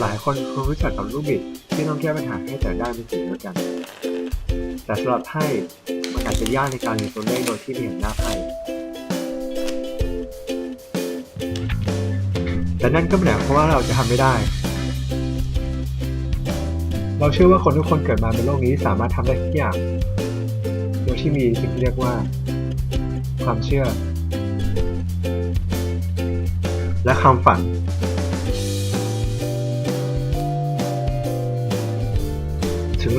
หลายคนคงรู้จักกับลูกบิดที่ต้องแก้ปัญหาให้แต่ด้านเป็นสิ่งเดียวกัน แต่สำหรับไพ่มันอาจจะยากในการเรียนตัวเลขโดยที่ไม่เห็นหน้าไพ่แต่นั่นก็ไม่ได้หมายความว่าเราจะทำไม่ได้ เราเชื่อว่าคนทุกคนเกิดมาบนโลกนี้สามารถทำได้ทุกอย่าง โดยที่มีสิ่งที่เรียกว่า ความเชื่อ และความฝัน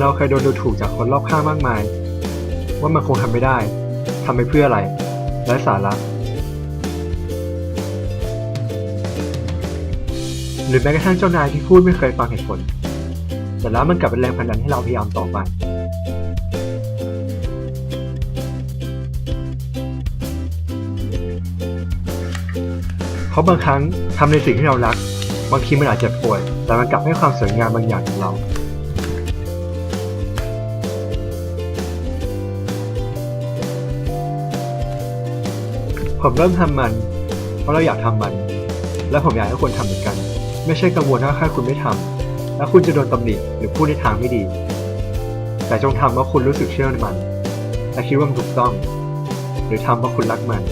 เราเคยโดนดูถูกจากคนรอบข้างมากมาย ว่ามันคงทำไม่ได้ทำไปเพื่ออะไรไร้สาระหรือแม้กระทั่งเจ้านายที่พูดไม่เคยฟังเหตุผล แต่แล้วมันกลับเป็นแรงผลักดันให้เราพยายามต่อไป เพราะบางครั้งทำในสิ่งที่เรารัก บางทีมันอาจจะป่วย แต่มันกลับให้ความสวยงามบางอย่างกับเรา ผมเริ่มทำมัน เพราะเราอยากทำมัน และผมอยากให้คนทำเหมือนกัน ไม่ใช่กังวลว่าถ้าคุณไม่ทำแล้วคุณจะโดนตำหนิหรือพูดในทางไม่ดี แต่จงทำเพราะคุณรู้สึกเชื่อในมัน และคิดว่ามันถูกต้อง หรือทำเพราะคุณรักมัน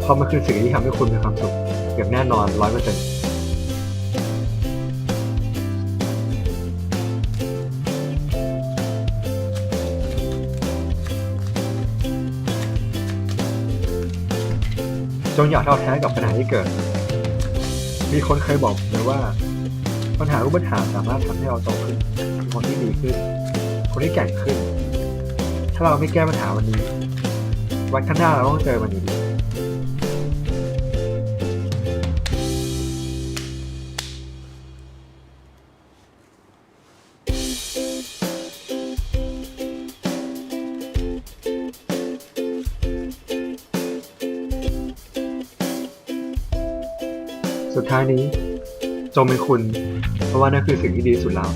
เพราะมันคือสิ่งที่ทำให้คุณมีความสุขอย่างแน่นอนร้อยเปอร์เซ็นต์ จงอย่าท้อแท้กับปัญหาที่เกิด มีคนเคยบอกเลยว่า ปัญหารูปปัญหาสามารถทำให้เราโตขึ้นเป็นคนที่ดีขึ้น คนที่แก่งขึ้น ถ้าเราไม่แก้ปัญหาวันนี้ วันข้างหน้าเราต้องเจอมันอยู่ดี สุดท้ายนี้ จงเป็นคุณ เพราะว่านั่นคือสิ่งที่ดีสุดแล้ว